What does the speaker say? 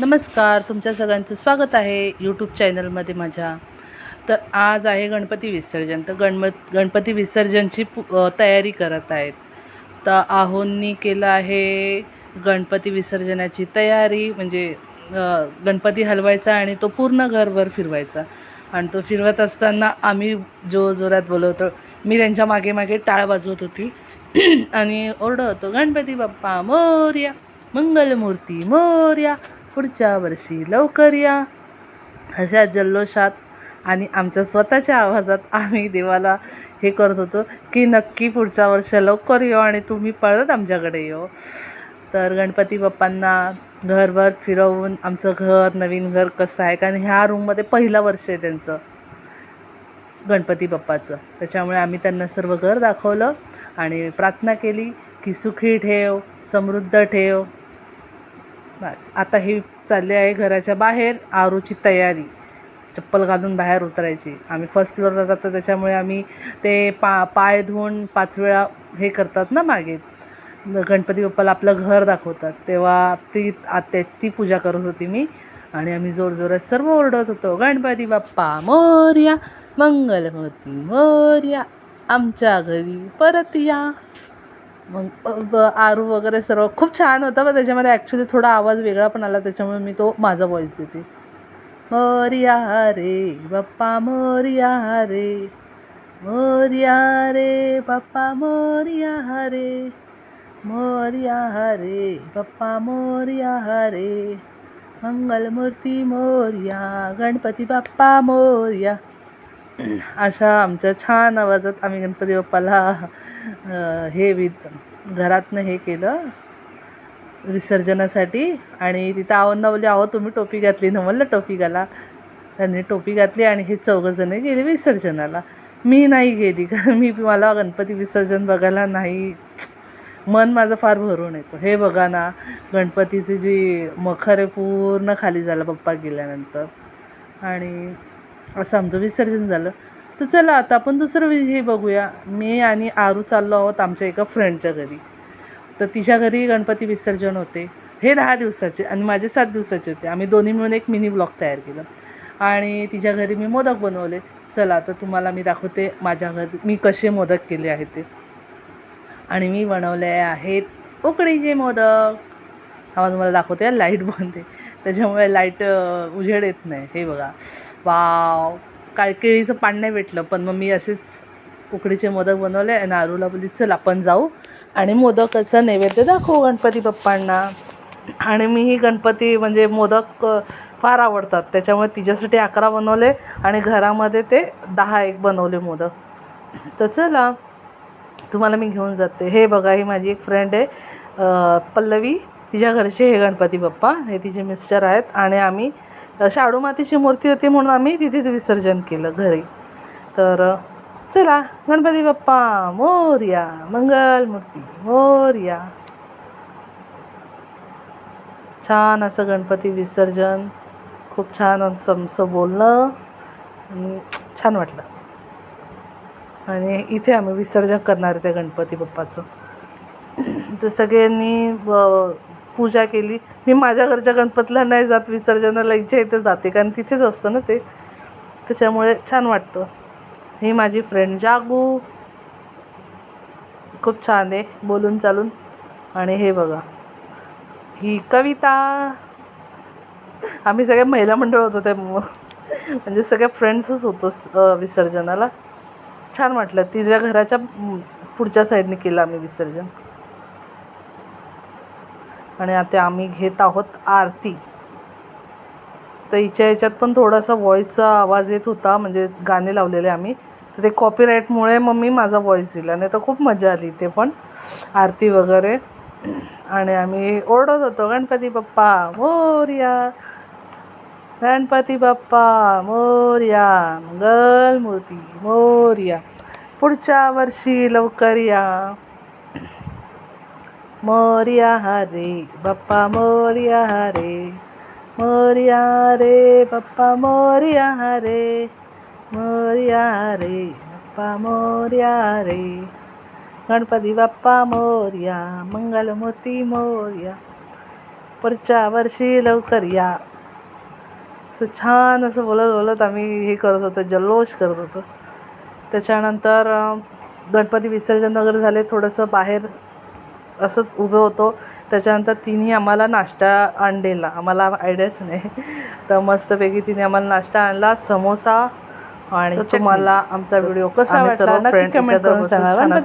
नमस्कार तुमच्या सगळ्यांचं स्वागत आहे यूट्यूब चॅनलमध्ये माझ्या. तर आज आहे गणपती विसर्जन. तर गणमत गणपती विसर्जनची पु- तयारी करत आहेत. तर आहोंनी केलं आहे गणपती विसर्जनाची तयारी म्हणजे गणपती हलवायचा आणि तो पूर्ण घरभर फिरवायचा. आणि तो फिरवत असताना आम्ही जो जोरात बोलवतो मी त्यांच्या मागे मागे टाळ वाजवत होती. आणि ओरडत होतो गणपती बाप्पा मोर्या मंगलमूर्ती मोर्या पुढच्या वर्षी लवकर या. अशा जल्लोषात आणि आमच्या स्वतःच्या आवाजात आम्ही देवाला हे करत होतो की नक्की पुढच्या वर्ष लवकर येऊ आणि तुम्ही परत आमच्याकडे येऊ तर गणपती बाप्पांना घरभर फिरवून आमचं घर नवीन घर कसं आहे? कारण ह्या रूममध्ये पहिलं वर्ष आहे त्यांचं. गणपती बाप्पाचं. त्याच्यामुळे आम्ही त्यांना सर्व घर दाखवलं आणि प्रार्थना केली की सुखी ठेव समृद्ध ठेव. बस. आता हे चालले आहे घराच्या बाहेर आरूची तयारी. चप्पल घालून बाहेर उतरायची. आम्ही फर्स्ट फ्लोअरला राहतो त्याच्यामुळे आम्ही ते पा पाय धुवून पाच वेळा हे करतात ना मागे. गणपती बाप्पाला आपलं घर दाखवतात. तेव्हा ती आत्या ती पूजा करत होती मी. आणि आम्ही जोरजोरात सर्व ओरडत होतो गणपती बाप्पा मोर्या मंगलमूर्ती मोर्या आमच्या घरी परत या. मग आरू वगैरे सर्व खूप छान होतं पण त्याच्यामध्ये ॲक्च्युली थोडा आवाज वेगळा पण आला त्याच्यामुळे मी तो माझा व्हॉइस देते. मोरिया रे बाप्पा मोरिया रे मोर्या रे बाप्पा मोरिया रे मोरिया रे बाप्पा मोरिया रे मंगलमूर्ती मोर्या गणपती बाप्पा मोर्या अशा आमच्या छान आवाजात आम्ही गणपती बाप्पाला हे वि घरातनं हे केलं. विसर्जनासाठी. आणि तिथं आवडनं बोलली आहो तुम्ही टोपी घातली ना? म्हणलं टोपी घाला. त्यांनी टोपी घातली आणि हे चौघंजणं गेले विसर्जनाला. मी नाही गेली. कारण मी मला गणपती विसर्जन बघायला नाही. मन माझं फार भरून येतं. हे बघा ना गणपतीची जी मखर आहे पूर्ण खाली झालं पप्पा गेल्यानंतर. आणि असं आमचं विसर्जन झालं. तर चला आता आपण दुसरं वि- हे बघूया. मी आणि आरू चाललो आहोत आमच्या एका फ्रेंडच्या घरी. तर तिच्या घरी गणपती विसर्जन होते. हे दहा दिवसाचे आणि माझे सात दिवसाचे होते. आम्ही दोन्ही मिळून एक मिनी ब्लॉग तयार केलं. आणि तिच्या घरी मी मोदक बनवले. चला तर तुम्हाला मी दाखवते माझ्या घरी मी कसे मोदक केले आहेत ते. आणि मी बनवले आहेत उकडीचे मोदक. हा तुम्हाला दाखवते लाइट बंद आहे त्याच्यामुळे लाइट उजेड येत नाही. हे बघा. वाव. काय केळीचं पान नाही भेटलं पण मग मी असेच उकडीचे मोदक बनवले आणि आरूला बोलली चल आपण जाऊ. आणि मोदकाचं नैवेद्य दाखवू गणपती बाप्पांना. आणि मी ही गणपती म्हणजे मोदक फार आवडतात. त्याच्यामुळे तिच्यासाठी अकरा बनवले आणि घरामध्ये ते दहा एक बनवले मोदक. तर चला तुम्हाला मी घेऊन जाते. हे बघा ही माझी एक फ्रेंड आहे पल्लवी. तिच्या घरचे हे गणपती बाप्पा. हे तिचे मिस्टर आहेत. आणि आम्ही शाडू मातीची मूर्ती होती म्हणून आम्ही तिथेच विसर्जन केलं घरी. तर चला गणपती बाप्पा मोर्या मंगल मूर्ती मोर्या छान असं गणपती विसर्जन. खूप छान आमचं बोलणं. आणि छान वाटलं. आणि इथे आम्ही विसर्जन करणार आहे त्या गणपती बाप्पाचं. तर सगळ्यांनी पूजा केली. मी माझ्या घरच्या गणपतीला नाही जात विसर्जनाला इच्छा इथे जाते कारण तिथेच असतं ना ते. त्याच्यामुळे छान वाटतं. ही माझी फ्रेंड जागू. खूप छान आहे बोलून चालून. आणि हे बघा ही कविता. आम्ही सगळे महिला मंडळ होतो त्या म्हणजे सगळ्या फ्रेंड्सच होतो विसर्जनाला. छान वाटलं तिच्या घराच्या पुढच्या साईडने केलं आम्ही विसर्जन. आणि आता आम्ही घेत आहोत आरती. तर हिच्या ह्याच्यात पण थोडासा व्हॉईसचा आवाज येत होता म्हणजे गाणे लावलेले आम्ही. तर ते कॉपीराईटमुळे मग मी माझा व्हॉईस दिला नाही तर खूप मजा आली ते पण. आरती वगैरे. आणि आम्ही ओरडत होतो गणपती बाप्पा मोर्या. गणपती बाप्पा मोर्या. मंगलमूर्ती मोर्या. पुढच्या वर्षी लवकर या. मोर्या हरे बाप्पा मोर्या हरे मोर्या रे बाप्पा मोर्या हरे मोर्या रे बाप्पा मोर्या रे. गणपती बाप्पा मोर्या मंगलमूर्ती मोर्या. पुढच्या वर्षी लवकर या. असं छान असं बोलत बोलत आम्ही हे करत होतो जल्लोष करत होतो. त्याच्यानंतर गणपती विसर्जन वगैरे झाले थोडंसं बाहेर असंच उभं होतो. त्याच्यानंतर तिने आम्हाला नाश्ता आणलेला. आम्हाला आयडियाच नाही. तर मस्तपैकी तिने आम्हाला नाश्ता आणला समोसा आणि तुम्हाला आमचा व्हिडिओ कसा वाटला? नक्की कमेंट करून सांगा.